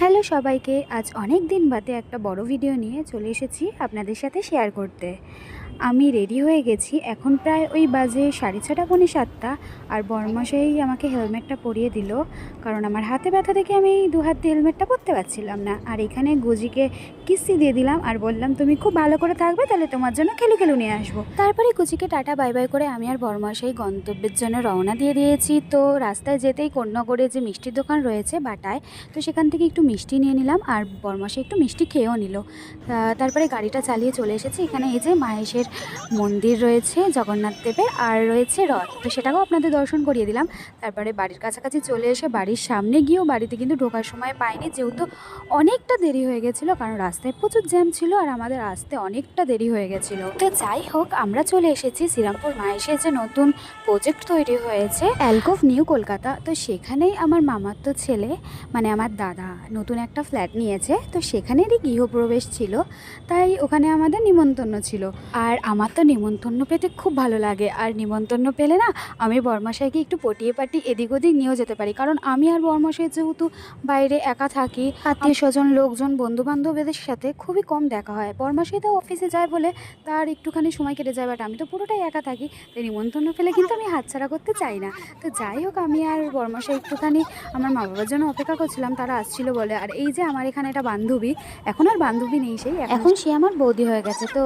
Hello সবাইকে, আজ অনেক দিন বাদে একটা বড় ভিডিও নিয়ে চলে এসেছি আপনাদের সাথে শেয়ার করতে। আমি রেডি হয়ে গেছি। এখন প্রায় ওই বাজে সাড়ে ছটা পৌনে সাতটা। আর বরমাসাই আমাকে হেলমেটটা পরিয়ে দিল। কারণ আমার হাতে ব্যথা থেকে আমি দু হাত দিয়ে হেলমেটটা পরতে পারছিলাম না। আর এখানে গুজিকে কিস্তি দিয়ে দিলাম। আর বললাম, তুমি খুব ভালো করে থাকবে, তাহলে তোমার জন্য খেলু খেলু নিয়ে আসব। তারপরে গুজিকে টাটা, বাই বাই করে আমি আর বরমাসাই গন্তব্যের জন্য রওনা দিয়ে দিয়েছি। তো রাস্তায় যেতেই কন্যাগড়ে যে মিষ্টির দোকান রয়েছে বাটায়, তো সেখান থেকে একটু মিষ্টি নিয়ে নিলাম। আর বরমাসে একটু মিষ্টি খেয়েও নিল। তারপরে গাড়িটা চালিয়ে চলে এসেছি। এখানে এই যে মাহেশের মন্দির রয়েছে, জগন্নাথ দেবের, আর রয়েছে রথ। তো সেটাকেও আপনাদের দর্শন করিয়ে দিলাম। তারপরে বাড়ির কাছাকাছি চলে এসে বাড়ির সামনে গিয়েও বাড়িতে কিন্তু ঢোকার সময় পাইনি। যেহেতু অনেকটা দেরি হয়ে গেছিল, কারণ রাস্তায় প্রচুর জ্যাম ছিল আর আমাদের আসতে অনেকটা দেরি হয়ে গেছিল। তো যাই হোক, আমরা চলে এসেছি শ্রীরামপুর মাহেশের যে নতুন প্রজেক্ট তৈরি হয়েছে, অ্যালকোভ নিউ কলকাতা। তো সেখানেই আমার মামার তো ছেলে মানে আমার দাদা, নতুন একটা ফ্ল্যাট নিয়েছে। তো সেখানেরই গৃহপ্রবেশ ছিল। তাই ওখানে আমাদের নিমন্ত্রণ ছিল। আর আমার তো নিমন্ত্রণ পেতে খুব ভালো লাগে। আর নিমন্ত্রণ পেলে না আমি বর্মাশাইকে একটু পটিয়ে পাটি এদিক ওদিক নিয়েও যেতে পারি। কারণ আমি আর বর্মাশাই যেহেতু বাইরে একা থাকি আত্মীয় স্বজন লোকজন বন্ধু বান্ধবদের সাথে খুবই কম দেখা হয়। বর্মাশাই তো অফিসে যায় বলে তার একটুখানি সময় কেটে যায় বাট আমি তো পুরোটাই একা থাকি। তাই নিমন্ত্রণ পেলে কিন্তু আমি হাতছাড়া করতে চাই না। তো যাই হোক আমি আর বর্মাশাই একটুখানি আমার মা বাবার জন্য অপেক্ষা করছিলাম তারা আসছিল বলে। আর এই যে আমার এখানে একটা বান্ধবী এখন আর বান্ধবী নেই সেই এখন সে আমার বৌদি হয়ে গেছে। তো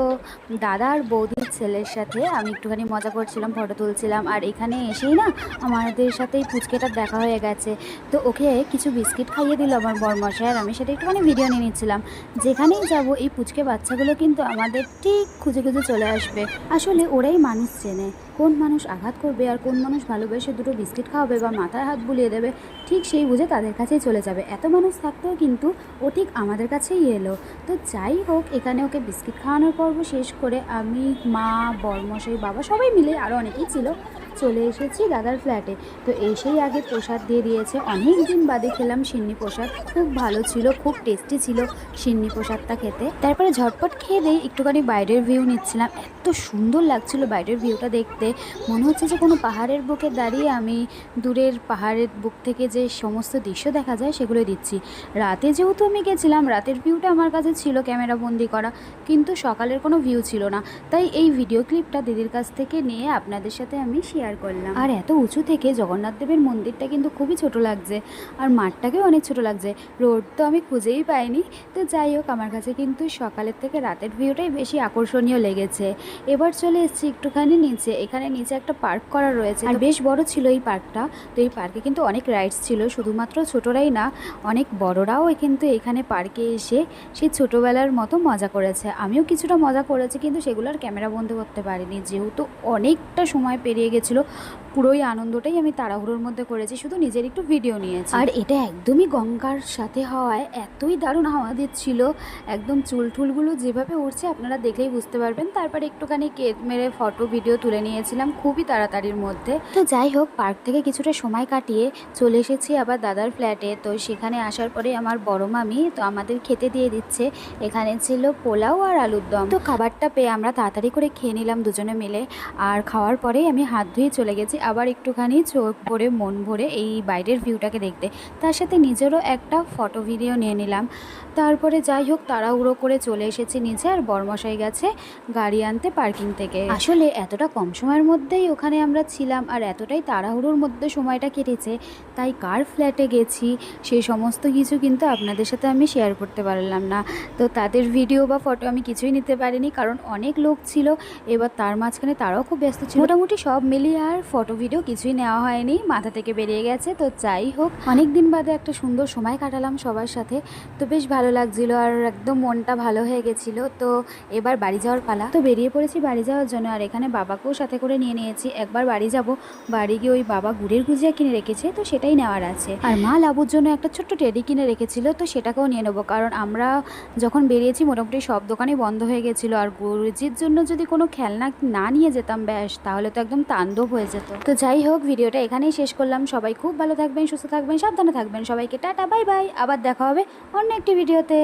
দাদা আর বৌদির ছেলের সাথে আমি একটুখানি মজা করছিলাম, ফটো তুলছিলাম। আর এখানে এসেই না আমাদের সাথে পুচকেটার দেখা হয়ে গেছে। তো ওকে কিছু বিস্কিট খাইয়ে দিল আমার বরমশাই আর আমি সেটা একটুখানি ভিডিও নিয়ে নিচ্ছিলাম। যেখানেই যাব এই পুচকে বাচ্চাগুলো কিন্তু আমাদের ঠিক খুঁজে খুঁজে চলে আসবে। আসলে ওরাই মানুষ চেনে। কোন মানুষ আঘাত করবে আর কোন মানুষ ভালোবেসে দুটো বিস্কিট খাওয়াবে বা মাথায় হাত বুলিয়ে দেবে, ঠিক সেই বুঝে তাদের কাছেই চলে যাবে। এত মানুষ থাকতেও কিন্তু ও ঠিক আমাদের কাছেই এলো। তো যাই হোক, এখানে ওকে বিস্কিট খাওয়ানোর পর্ব শেষ করে আমি মা বর্মশাই বাবা সবাই মিলে আরও অনেকেই ছিল। চলে এসেছি দাদার ফ্ল্যাটে। তো এসেই আগে প্রসাদ দিয়ে দিয়েছে। অনেক দিন বাদে খেলাম সিন্নি প্রসাদ। খুব ভালো ছিল, খুব টেস্টি ছিল সিন্নি প্রসাদটা খেতে। তারপরে ঝটপট খেয়ে দেই, একটুখানি বাইরের ভিউ নিচ্ছিলাম। এত সুন্দর লাগছিল বাইরের ভিউটা দেখতে। মনে হচ্ছে যে কোনো পাহাড়ের বুকে দাঁড়িয়ে আমি দূরের পাহাড়ের বুক থেকে যে সমস্ত দৃশ্য দেখা যায় সেগুলো দিচ্ছি। রাতে যেহেতু আমি গেছিলাম, রাতের ভিউটা আমার কাছে ছিল ক্যামেরা বন্দি করা। কিন্তু সকালের কোনো ভিউ ছিল না। তাই এই ভিডিও ক্লিপটা দিদির কাছ থেকে নিয়ে আপনাদের সাথে আমি শেয়ার করলাম। আর এত উঁচু থেকে জগন্নাথ দেবের মন্দিরটা কিন্তু খুবই ছোট লাগছে। আর মাঠটাকেও অনেক ছোট লাগছে। রোড তো আমি খুঁজেই পাইনি। তো যাই হোক আমার কাছে কিন্তু সকালের থেকে রাতের ভিউটাই বেশি আকর্ষণীয় লেগেছে। এবার চলে এসেছি একটুখানি নিচে। এখানে নিচে একটা পার্ক করা রয়েছে। আর বেশ বড় ছিল এই পার্কটা। তো এই পার্কে কিন্তু অনেক রাইডস ছিল। শুধুমাত্র ছোটরাই না অনেক বড়রাও কিন্তু এখানে পার্কে এসে সেই ছোটোবেলার মতো মজা করেছে। আমিও কিছুটা মজা করেছি কিন্তু সেগুলো আর ক্যামেরা বন্ধ করতে পারিনি। যেহেতু অনেকটা সময় পেরিয়ে গেছিল ছিল পুরোই আনন্দটাই আমি তাড়াহুড়োর মধ্যে করেছি, শুধু নিজের একটু ভিডিও নিয়েছি। আর এটা একদমই গঙ্গার সাথে হওয়ায় এতই দারুণ হাওয়া দিচ্ছিল, একদম চুল টুলগুলো যেভাবে উঠছে আপনারা দেখলেই বুঝতে পারবেন। তারপর একটুখানি কেক মেরে ফটো ভিডিও তুলে নিয়েছিলাম খুবই তাড়াতাড়ির মধ্যে। তো যাই হোক পার্ক থেকে কিছুটা সময় কাটিয়ে চলে এসেছি আবার দাদার ফ্ল্যাটে তো সেখানে আসার পরে আমার বড় মামি তো আমাদের খেতে দিয়ে দিচ্ছে। এখানে ছিল পোলাও আর আলুর দম। তো খাবারটা পেয়ে আমরা তাড়াতাড়ি করে খেয়ে নিলাম দুজনে মিলে। আর খাওয়ার পরেই আমি হাত ধুয়ে চলে গেছি। আবার একটুখানি চোখ ভরে, মন ভরে এই বাইরের ভিউটাকে দেখতে। তার সাথে নিজেরও একটা ফটো ভিডিও নিয়ে নিলাম। তারপরে যাই হোক, তাড়াহুড়ো করে চলে এসেছি নিচে আর বর্মশাই গেছে গাড়ি আনতে পার্কিং থেকে। আসলে এতটা কম সময়ের মধ্যেই ওখানে আমরা ছিলাম আর এতটাই তাড়াহুড়োর মধ্যে সময়টা কেটেছে। তাই কার ফ্ল্যাটে গেছি সেই সমস্ত কিছু কিন্তু আপনাদের সাথে আমি শেয়ার করতে পারলাম না। তো তাদের ভিডিও বা ফটো আমি কিছুই নিতে পারিনি, কারণ অনেক লোক ছিল। এবার তার মাঝখানে তারাও খুব ব্যস্ত ছিল। মোটামুটি সব মিলিয়ে আর ফটো ভিডিও কিছুই নেওয়া হয়নি, মাথা থেকে বেরিয়ে গেছে, তো যাই হোক অনেক দিন বাদে একটা সুন্দর সময় কাটালাম সবার সাথে, তো বেশ ভালো লাগছিল আর একদম মনটা ভালো হয়ে গেছিল, তো এবার বাড়ি যাওয়ার পালা, তো বেরিয়ে পড়েছি বাড়ি যাওয়ার জন্য, আর এখানে বাবাকেও সাথে করে নিয়ে নিয়েছি, একবার বাড়ি যাব, বাড়ি গিয়ে ওই বাবা গুড়ের গুজিয়া কিনে রেখেছে, তো সেটাই নেওয়ার আছে, আর মা লাবুর জন্য একটা ছোট্ট টেডি কিনে রেখেছিল, তো সেটাকেও নিয়ে নেব, কারণ আমরা যখন বেরিয়েছি মোটামুটি সব দোকানে বন্ধ হয়ে গেছিল, আর গুরুজির জন্য যদি কোনো খেলনা না নিয়ে যেতাম, ব্যাস, তাহলে তো একদম তাণ্ডব হয়ে যেত। তো যাই হোক, ভিডিওটা এখানেই শেষ করলাম। সবাই খুব ভালো থাকবেন, সুস্থ থাকবেন, সাবধানে থাকবেন। সবাইকে টাটা, বাই বাই। আবার দেখা হবে অন্য একটি ভিডিওতে।